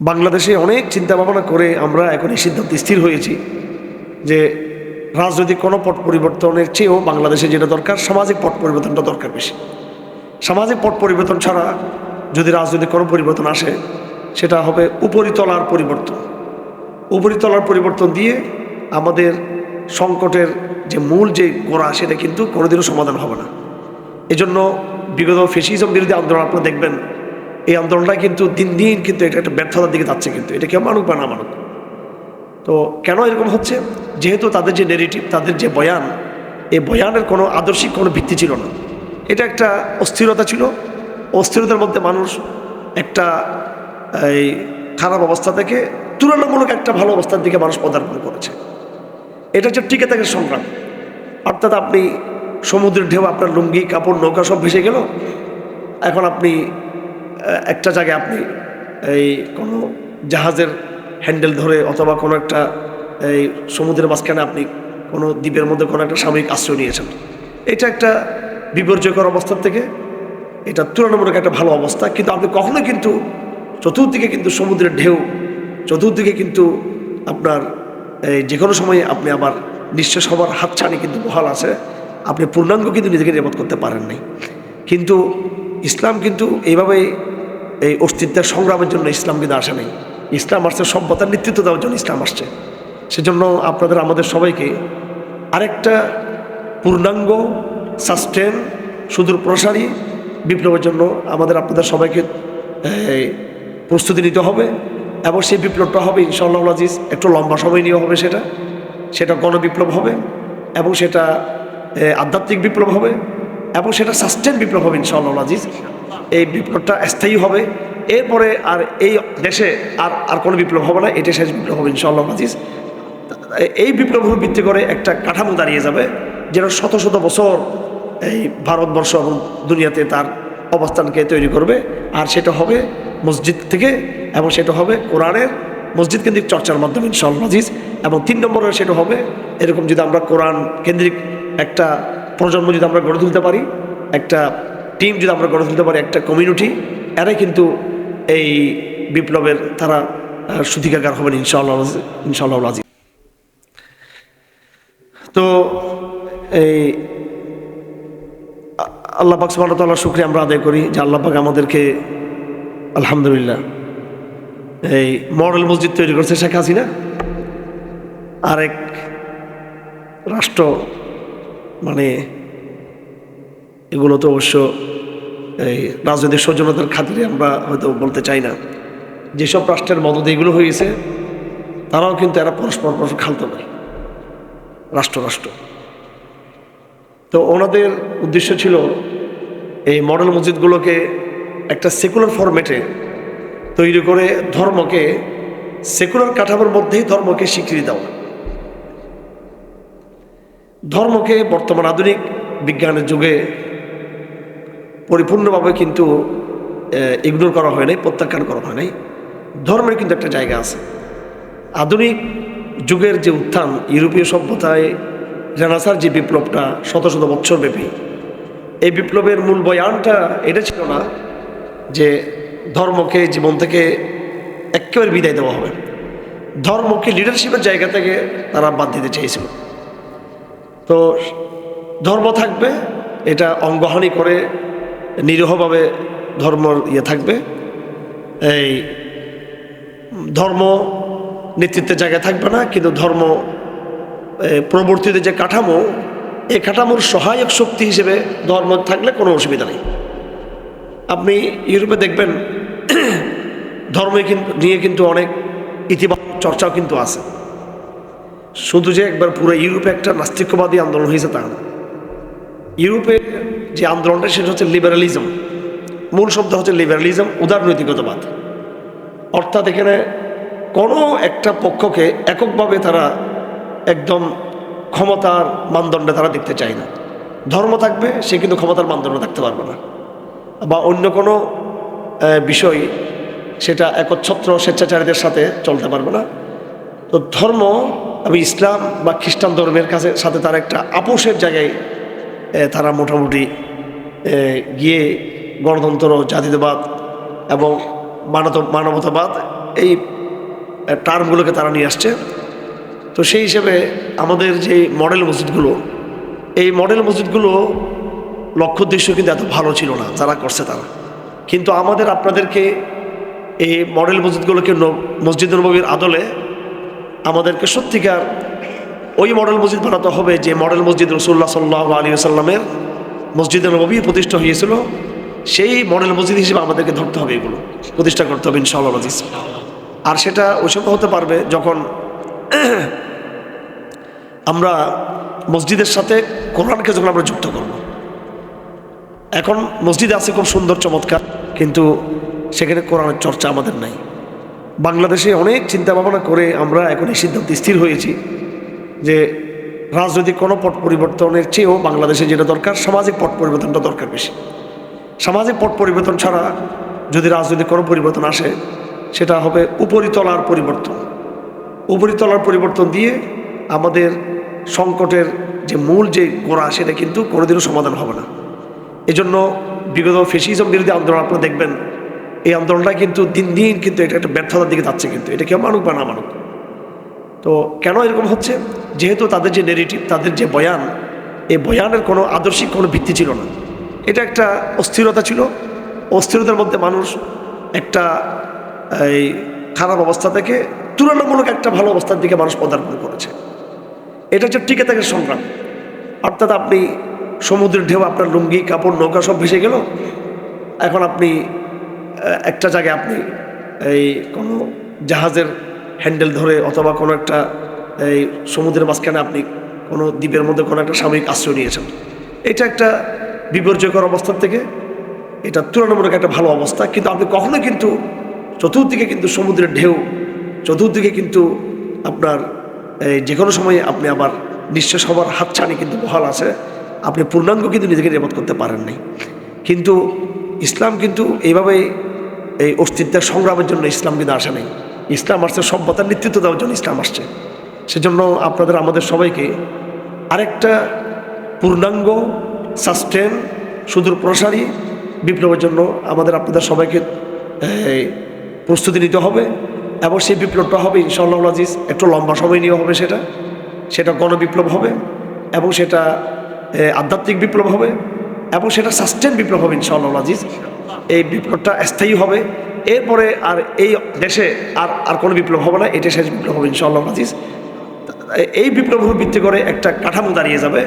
বাংলাদেশে অনেক চিন্তা ভাবনা করে আমরা এখন এই সিদ্ধান্ত স্থির হয়েছি যে রাজনৈতিক কোনো পট পরিবর্তনের চেয়েও বাংলাদেশে যেটা দরকার, সামাজিক পট পরিবর্তনটা দরকার বেশি। সামাজিক পট পরিবর্তন ছাড়া যদি রাজনৈতিক কোনো পরিবর্তন আসে, সেটা হবে উপরিতলার পরিবর্তন। উপরিতলার পরিবর্তন দিয়ে আমাদের সংকটের যে মূল যে গোড়া, সেটা কিন্তু কোনোদিনও সমাধান হবে না। এজন্য বিগত ফেসিজম বিরোধী আন্দোলন আপনারা দেখবেন এই আন্দোলনটা কিন্তু দিন দিন কিন্তু এটা একটা ব্যর্থতার দিকে যাচ্ছে কিন্তু। এটা কেউ মানুক বা না মানুক। তো কেন এরকম হচ্ছে? যেহেতু তাদের যে নেগেটিভ তাদের যে বয়ান, এই বয়ানের কোনো আদর্শিক কোনো ভিত্তি ছিল না। এটা একটা অস্থিরতা ছিল। অস্থিরতার মধ্যে মানুষ একটা, এই খারাপ অবস্থা থেকে তুলনামূলক একটা ভালো অবস্থার দিকে মানুষ পদার্পণ করেছে। এটা হচ্ছে টিকে থাকার সংগ্রাম। অর্থাৎ আপনি সমুদ্রের ঢেউ, আপনার লুঙ্গি, কাপড়, নৌকা সব ভেসে গেল। এখন আপনি একটা জায়গায় আপনি এই কোনো জাহাজের হ্যান্ডেল ধরে অথবা কোনো একটা এই সমুদ্রের মাঝখানে আপনি কোনো দ্বীপের মধ্যে কোনো একটা সাময়িক আশ্রয় নিয়েছেন। এটা একটা বিপর্যয়কর অবস্থার থেকে, এটা তুলনামূলক একটা ভালো অবস্থা। কিন্তু আপনি কখনো কিন্তু চতুর্দিকে কিন্তু সমুদ্রের ঢেউ, চতুর্দিকে কিন্তু আপনার এই যে কোনো সময়ে আপনি আবার নিঃশ্বাস হবার হাতছানি কিন্তু বহাল আছে। আপনি পূর্ণাঙ্গ কিন্তু নিজেকে নিরাপদ করতে পারেন নাই কিন্তু ইসলাম কিন্তু এইভাবে এই অস্তিত্বের সংগ্রামের জন্য ইসলাম কিন্তু আসে নাই। ইসলাম আসছে, সভ্যতার নেতৃত্ব দেওয়ার জন্য ইসলাম আসছে। সেজন্য আপনাদের, আমাদের সবাইকে আরেকটা পূর্ণাঙ্গ সাস্টেন সুদূর প্রসারী বিপ্লবের জন্য আমাদের আপনাদের সবাইকে প্রস্তুতি নিতে হবে এবং সেই বিপ্লবটা হবে ইনশাআল্লাহ আজিজ, একটু লম্বা সময় নিয়ে হবে সেটা। সেটা গণবিপ্লব হবে এবং সেটা আধ্যাত্মিক বিপ্লব হবে এবং সেটা সাস্টেন বিপ্লব হবে ইনশাআল্লাহ আজিজ। এই বিপ্লবটা স্থায়ী হবে। এরপরে আর এই দেশে আর আর কোনো বিপ্লব হবে না এটা শেষ বিপ্লব হবে ইনশাআল্লাহ আজিজ। এই বিপ্লবের ভিত্তি করে একটা কাঠামো দাঁড়িয়ে যাবে যেটা শত শত বছর এই ভারতবর্ষ এবং দুনিয়াতে তার অবস্থানকে তৈরি করবে। আর সেটা হবে মসজিদ থেকে, এবং সেটা হবে কোরআনের মসজিদ কেন্দ্রিক চর্চার মাধ্যমে ইনশাআল্লাহ আজিজ। এবং তিন নম্বরে সেটা হবে, এরকম যদি আমরা কোরআন কেন্দ্রিক একটা প্রজন্ম যদি আমরা গড়ে তুলতে পারি, একটা টিম যদি আমরা গড়ে তুলতে পারি একটা কমিউনিটি এরাই কিন্তু এই বিপ্লবের তারা সুতিকাগার হবেন ইনশাআল্লাহ ইনশাআল্লাহ আজিজ তো এই আল্লাহ পাক ওয়া তাআলার শুকরিয়া আমরা আদায় করি যে আল্লাহ পাক আমাদেরকে, আলহামদুলিল্লাহ, এই মডেল মসজিদ তৈরি করছে শেখ হাসিনা। আরেক রাষ্ট্র মানে এগুলো তো অবশ্য এই রাজনৈতিক সৌজন্যতার খাতিরে আমরা হয়তো বলতে চাই না। যেসব রাষ্ট্রের মদত এগুলো হয়েছে তারাও কিন্তু এরা পরস্পর পরস্পর খালতো ভাই রাষ্ট্র রাষ্ট্র। তো ওনাদের উদ্দেশ্য ছিল এই মডেল মসজিদগুলোকে একটা সেকুলার ফরম্যাটে তৈরি করে ধর্মকে সেকুলার কাঠামোর মধ্যেই ধর্মকে স্বীকৃতি দেওয়া। ধর্মকে বর্তমান আধুনিক বিজ্ঞানের যুগে পরিপূর্ণভাবে কিন্তু ইগনোর করা হয় নাই, প্রত্যাখ্যান করা হয় নাই। ধর্মের কিন্তু একটা জায়গা আছে। আধুনিক যুগের যে উত্থান, ইউরোপীয় সভ্যতায় রেনাসার যে বিপ্লবটা, শত শত বছর ব্যাপী, এই বিপ্লবের মূল বয়ানটা এটা ছিল না যে ধর্মকে জীবন থেকে একেবারে বিদায় দেওয়া হবে। ধর্মকে লিডারশিপের জায়গা থেকে তারা বাদ দিতে চেয়েছিল। তো ধর্ম থাকবে, এটা অঙ্গহানি করে নিরীহভাবে ধর্ম ইয়ে থাকবে। এই ধর্ম নেতৃত্বের জায়গায় থাকবে না, কিন্তু ধর্ম প্রবর্তিত যে কাঠামো, এই কাঠামোর সহায়ক শক্তি হিসেবে ধর্ম থাকলে কোনো অসুবিধা নেই। আপনি ইউরোপে দেখবেন, ধর্মে নিয়ে কিন্তু অনেক ইতিবাচক চর্চাও কিন্তু আছে। শুধু যে একবার পুরো ইউরোপে একটা নাস্তিক্যবাদী আন্দোলন হয়েছে তা না। ইউরোপে যে আন্দোলনটা, সেটা হচ্ছে লিবারালিজম মূল শব্দ হচ্ছে লিবারালিজম উদারনৈতিকতাবাদ। অর্থাৎ এখানে কোনো একটা পক্ষকে এককভাবে তারা একদম ক্ষমতার মানদণ্ডে তারা দেখতে চায় না। ধর্ম থাকবে, সে কিন্তু ক্ষমতার মানদণ্ড থাকতে পারবে না। বা অন্য কোনো বিষয়, সেটা একচ্ছত্র স্বেচ্ছাচারীদের সাথে চলতে পারবে না। তো ধর্ম, আমি ইসলাম বা খ্রিস্টান ধর্মের কাছে, সাথে তার একটা আপোষের জায়গায় তারা মোটামুটি গিয়ে গণতন্ত্র, জাতীয়তাবাদ এবং মানত মানবতাবাদ এই টার্মগুলোকে তারা নিয়ে আসছে। তো সেই হিসেবে আমাদের যে মডেল মসজিদগুলো, এই মডেল মসজিদগুলো লক্ষ্য উদ্দেশ্য কিন্তু এত ভালো ছিল না, যারা করছে তারা। কিন্তু আমাদের আপনাদেরকে এই মডেল মসজিদগুলোকে মসজিদ নবীর আদলে আমাদেরকে সত্যিকার ওই মডেল মসজিদ বানাতে হবে যে মডেল মসজিদ রসুল্লাহ সাল্লাহ আলী আসাল্লামের মসজিদের নবী প্রতিষ্ঠা হয়েছিল, সেই মডেল মসজিদ হিসেবে আমাদেরকে ধরতে হবে এগুলো, প্রতিষ্ঠা করতে হবে ইনশাআল্লাহ আজিজ আর সেটা ওই সময় হতে পারবে যখন আমরা মসজিদের সাথে কোরআনকে যখন আমরা যুক্ত করব। এখন মসজিদে আছে খুব সুন্দর, চমৎকার, কিন্তু সেখানে কোরআনের চর্চা আমাদের নাই। বাংলাদেশে অনেক চিন্তা ভাবনা করে আমরা এখন এই সিদ্ধান্ত স্থির হয়েছি। যে রাজনৈতিক কোনো পট পরিবর্তনের চেয়েও বাংলাদেশে যেটা দরকার, সামাজিক পট পরিবর্তনটা দরকার বেশি। সামাজিক পট পরিবর্তন ছাড়া যদি রাজনৈতিক কোনো পরিবর্তন আসে, সেটা হবে উপরিতলার পরিবর্তন। উপরিতলার পরিবর্তন দিয়ে আমাদের সংকটের যে মূল যে গোড়া, সেটা কিন্তু কোনোদিনও সমাধান হবে না। এজন্য বিগত ফেসিজম বিরোধী আন্দোলন আপনারা দেখবেন, এই আন্দোলনটা কিন্তু দিন দিন কিন্তু এটা একটা ব্যর্থতার দিকে যাচ্ছে কিন্তু। এটা কেউ মানুক বা না মানুক তো কেন এরকম হচ্ছে? যেহেতু তাদের যে নেগেটিভ তাদের যে বয়ান, এই বয়ানের কোনো আদর্শিক কোনো ভিত্তি ছিল না। এটা একটা অস্থিরতা ছিল। অস্থিরতার মধ্যে মানুষ একটা, এই খারাপ অবস্থা থেকে তুলনামূলক একটা ভালো অবস্থার দিকে মানুষ পদার্পণ করেছে। এটা হচ্ছে টিকে থাকার সংগ্রাম। অর্থাৎ আপনি সমুদ্রের ঢেউ, আপনার লুঙ্গি, কাপড়, নৌকা সব ভেসে গেল। এখন আপনি একটা জায়গায় আপনি, এই কোনো জাহাজের হ্যান্ডেল ধরে অথবা কোনো একটা, এই সমুদ্রের মাঝখানে আপনি কোনো দ্বীপের মধ্যে কোনো একটা সাময়িক আশ্রয় নিয়েছেন। এটা একটা বিপর্যয়কর অবস্থার থেকে, এটা তুলনামূলক একটা ভালো অবস্থা। কিন্তু আপনি কখনো কিন্তু চতুর্দিকে কিন্তু সমুদ্রের ঢেউ, চতুর্দিকে কিন্তু আপনার, এই যে কোনো সময়ে আপনি আবার নিঃশ্বাস হবার হাতছানি কিন্তু বহাল আছে। আপনি পূর্ণাঙ্গ কিন্তু নিজেকে নিরাপদ করতে পারেন নাই। কিন্তু ইসলাম কিন্তু এইভাবে এই অস্তিত্বের সংগ্রামের জন্য ইসলাম কিন্তু আসে নাই। ইসলাম আসছে, সভ্যতার নেতৃত্ব দেওয়ার জন্য ইসলাম আসছে। সেজন্য আপনাদের, আমাদের সবাইকে আরেকটা পূর্ণাঙ্গ সাস্টেন সুদূর প্রসারী বিপ্লবের জন্য আমাদের আপনাদের সবাইকে প্রস্তুতি নিতে হবে এবং সেই বিপ্লবটা হবে ইনশাআল্লাহ আজিজ, একটু লম্বা সময় নিয়ে হবে সেটা। সেটা গণবিপ্লব হবে এবং সেটা আধ্যাত্মিক বিপ্লব হবে এবং সেটা সাস্টেন বিপ্লব হবে ইনশাআল্লাহ আজিজ। এই বিপ্লবটা স্থায়ী হবে। এরপরে আর এই দেশে আর আর কোনো বিপ্লব হবে না এটা শেষ বিপ্লব হবে ইনশাআল্লাহ এই বিপ্লব ভিত্তি করে একটা কাঠামো দাঁড়িয়ে যাবে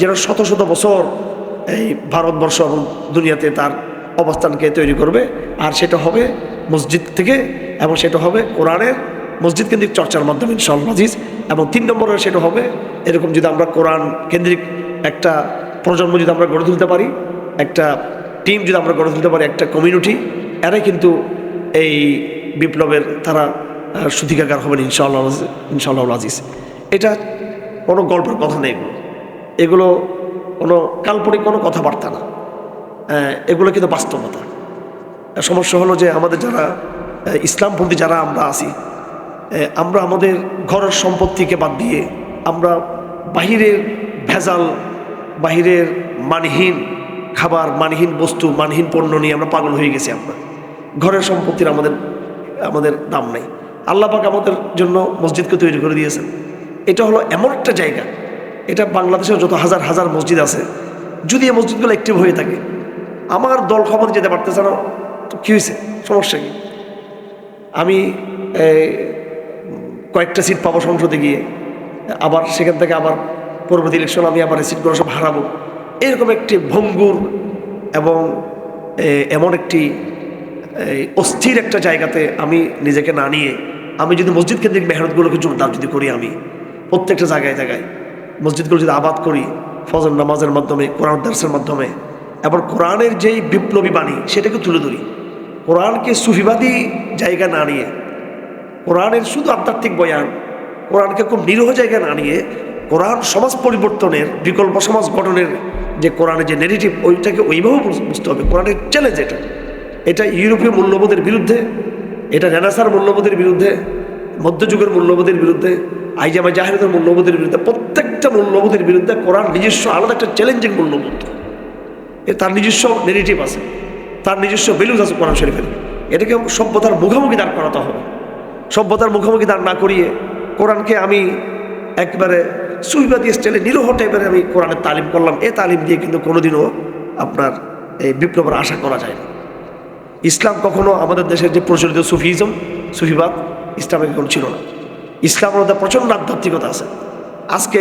যেটা শত শত বছর এই ভারতবর্ষ এবং দুনিয়াতে তার অবস্থানকে তৈরি করবে, আর সেটা হবে মসজিদ থেকে, এবং সেটা হবে কোরআনের মসজিদ কেন্দ্রিক চর্চার মাধ্যমে ইনশাআল্লাহ এবং তিন নম্বরে সেটা হবে, এরকম যদি আমরা কোরআন কেন্দ্রিক একটা প্রজন্ম যদি আমরা গড়ে তুলতে পারি, একটা টিম যদি আমরা গড়ে তুলতে পারি, একটা কমিউনিটি, এরাই কিন্তু এই বিপ্লবের তারা আহ, সুতিকাগার হবেন ইনশাআল্লাহ ইনশাআল্লাহ আজিজ এটা কোনো গল্পের কথা নেই। এগুলো কোনো কাল্পনিক কোনো কথাবার্তা না। এগুলো কিন্তু বাস্তবতা। সমস্যা হলো যে আমাদের যারা ইসলামপন্থী যারা আমরা আছি আমরা আমাদের ঘরের সম্পত্তিকে বাদ দিয়ে আমরা বাহিরের ভেজাল বাহিরের মানহীন খাবার মানহীন বস্তু মানহীন পণ্য নিয়ে আমরা পাগল হয়ে গেছি আমরা। ঘরের সম্পত্তির আমাদের আমাদের দাম নেই। আল্লাহ পাক আমাদের জন্য মসজিদকে তৈরি করে দিয়েছেন। এটা হলো এমন একটা জায়গা। এটা বাংলাদেশের যত হাজার হাজার মসজিদ আছে, যদি এই মসজিদগুলো অ্যাক্টিভ হয়ে থাকে, আমার দল ক্ষমতা যেতে পারতেছে না, তো কী হয়েছে সমস্যা কি? আমি কয়েকটা সিট পাবো সংসদে গিয়ে, আবার সেখান থেকে আবার পরবর্তী ইলেকশন আমি আবার এই সিটগুলো সব হারাবো। এরকম একটি ভঙ্গুর এবং এমন একটি এই, অস্থির একটা জায়গাতে আমি নিজেকে না নিয়ে আমি যদি মসজিদ কেন্দ্রিক মেহনতগুলোকে জোরদার যদি করি আমি প্রত্যেকটা জায়গায় জায়গায় মসজিদগুলো যদি আবাদ করি ফজর নামাজের মাধ্যমে কোরআন দার্সের মাধ্যমে এবার কোরআনের যেই বিপ্লবী বাণী সেটাকে তুলে ধরি। কোরআনকে সুফিবাদী জায়গা না নিয়ে কোরআনের শুধু আধ্যাত্মিক বয়ান কোরআনকে খুব নিরহ জায়গা না নিয়ে কোরআন সমাজ পরিবর্তনের বিকল্প সমাজ গঠনের যে কোরআনের যে নেগেটিভ ওইটাকে ওইভাবে বুঝতে হবে। কোরআনের চ্যালেঞ্জ এটা। এটা ইউরোপীয় মূল্যবোধের বিরুদ্ধে, এটা রেনাসার মূল্যবোধের বিরুদ্ধে, মধ্যযুগের মূল্যবোধের বিরুদ্ধে, আইজামা জাহেরদের মূল্যবোধের বিরুদ্ধে, প্রত্যেকটা মূল্যবোধের বিরুদ্ধে কোরআন নিজস্ব আলাদা একটা চ্যালেঞ্জিং মূল্যবোধ। এ তার নিজস্ব নেগেটিভ আছে, তার নিজস্ব ভ্যালুজ আছে কোরআন শরীফের। এটাকে সভ্যতার মুখোমুখি দাঁড় করাতে হবে। সভ্যতার মুখোমুখি দাঁড় না করিয়ে কোরআনকে আমি একবারে সুইবাদী স্টাইলে নিরহ টাইপের আমি কোরআনের তালিম করলাম। এ তালিম দিয়ে কিন্তু কোনোদিনও আপনার এই বিপ্লবের আশা করা যায় না। ইসলাম কখনো আমাদের দেশের যে প্রচলিত সুফিজম, সুফিবাদ ইসলামে কখনো ছিল না। ইসলামের মধ্যে প্রচণ্ড আধ্যাত্মিকতা আছে। আজকে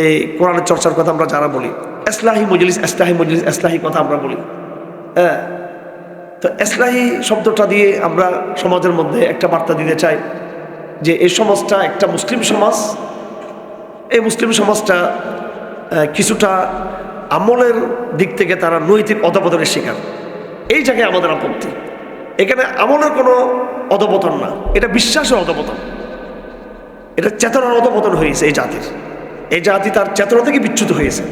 এই কোরআনের চর্চার কথা আমরা যারা বলি, এসলাহি মজলিস এসলাহি মজলিস, এসলাহি কথা আমরা বলি হ্যাঁ? তো এসলাহি শব্দটা দিয়ে আমরা সমাজের মধ্যে একটা বার্তা দিতে চাই যে এই সমাজটা একটা মুসলিম সমাজ। এই মুসলিম সমাজটা কিছুটা আমলের দিক থেকে তারা নৈতিক অধপতনের শিকার। এই জায়গায় আমাদের আপত্তি। এখানে আমলের কোনো অধপতন না। এটা বিশ্বাসের অধপতন। এটা চেতনার অধপতন হয়েছে এই জাতির। এই জাতি তার চেতনা থেকে বিচ্যুত হয়েছে।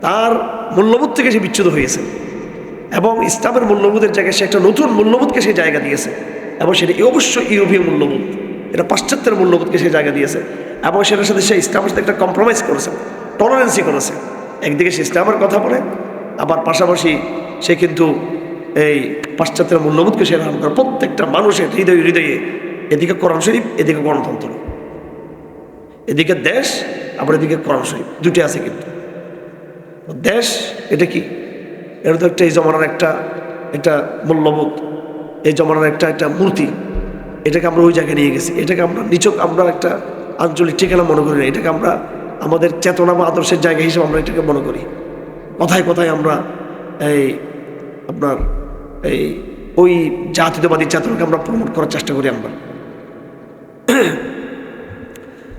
তার মূল্যবোধ থেকে সে বিচ্যুত হয়েছে। এবং ইসলামের মূল্যবোধের জায়গায় সে একটা নতুন মূল্যবোধকে সে জায়গা দিয়েছে। এবং সেটা অবশ্যই ইউরোপীয় মূল্যবোধ। এটা পাশ্চাত্যের মূল্যবোধকে সে জায়গা দিয়েছে। এবং সেটার সাথে সে ইসলামের সাথে একটা কম্প্রোমাইজ করেছে টলারেন্সি করেছে। একদিকে সে ইসলামের কথা বলে, আবার পাশাপাশি সে কিন্তু এই পাশ্চাত্যের মূল্যবোধকে সে ধারণ করে। প্রত্যেকটা মানুষের হৃদয়, হৃদয়ে এদিকে কোরআন শরীফ, এদিকে গণতন্ত্র। এদিকে দেশ, আবার এদিকে কোরআন শরীফ। দুটি আছে কিন্তু। দেশ, এটা কি? এটা তো একটা এই জমানার একটা একটা মূল্যবোধ। এই জমানার একটা একটা মূর্তি। এটাকে আমরা ওই জায়গায় নিয়ে গেছি। এটাকে আমরা নিচক, আমরা একটা আঞ্চলিক ঠিকানা মনে করি না। এটাকে আমরা আমাদের চেতনা বা আদর্শের জায়গা হিসেবে আমরা এটাকে মনে করি। কথায় কথায় আমরা এই আপনার এই ওই জাতীয়তাবাদী চেতনাকে আমরা প্রমোট করার চেষ্টা করি আমরা।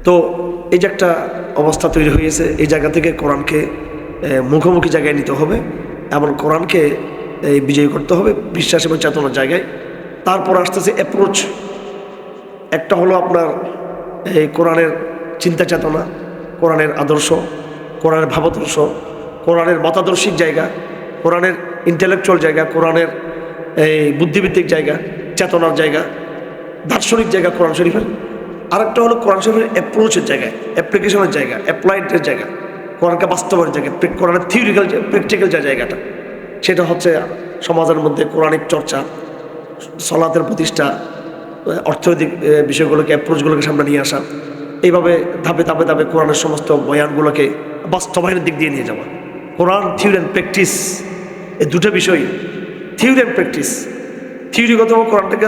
তো এই যে একটা অবস্থা তৈরি হয়েছে, এই জায়গা থেকে কোরআনকে মুখোমুখি জায়গায় নিতে হবে এবং কোরআনকে এই বিজয়ী করতে হবে বিশ্বাস এবং চেতনার জায়গায়। তারপর আসতেছে অ্যাপ্রোচ একটা হলো আপনার এই কোরআনের চিন্তা চেতনা, কোরআনের আদর্শ, কোরআনের ভাবাদর্শ, কোরআনের মতাদর্শিক জায়গা, কোরআনের ইন্টেলেকচুয়াল জায়গা, কোরআনের এই বুদ্ধিভিত্তিক জায়গা, চেতনার জায়গা, দার্শনিক জায়গা কোরআন শরীফের। আরেকটা হলো কোরআন শরীফের অ্যাপ্রোচের জায়গা অ্যাপ্লিকেশনের জায়গা অ্যাপ্লাইডের জায়গা। কোরআনকে বাস্তবের জায়গা কোরআনের থিওরিক্যাল প্র্যাকটিক্যাল যে জায়গাটা, সেটা হচ্ছে সমাজের মধ্যে কোরআনিক চর্চা, সলাতের প্রতিষ্ঠা, অর্থনৈতিক বিষয়গুলোকে অ্যাপ্রোচগুলোকে সামনে নিয়ে আসা, এইভাবে ধাপে ধাপে ধাপে কোরআনের সমস্ত বয়ানগুলোকে বাস্তবায়নের দিক দিয়ে নিয়ে যাওয়া। কোরআন থিওরি অ্যান্ড প্র্যাকটিস এই দুটো বিষয় থিওরি অ্যান্ড প্র্যাকটিস থিওরিগতভাবে কোরআনটাকে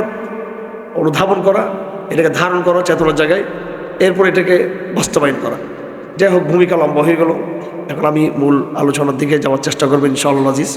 অনুধাবন করা, এটাকে ধারণ করা চেতনার জায়গায়, এরপর এটাকে বাস্তবায়ন করা। যাই হোক, ভূমিকা লম্বা হয়ে গেল। এখন আমি মূল আলোচনার দিকে যাওয়ার চেষ্টা করবেন ইনশাআল্লাহ আজিজ।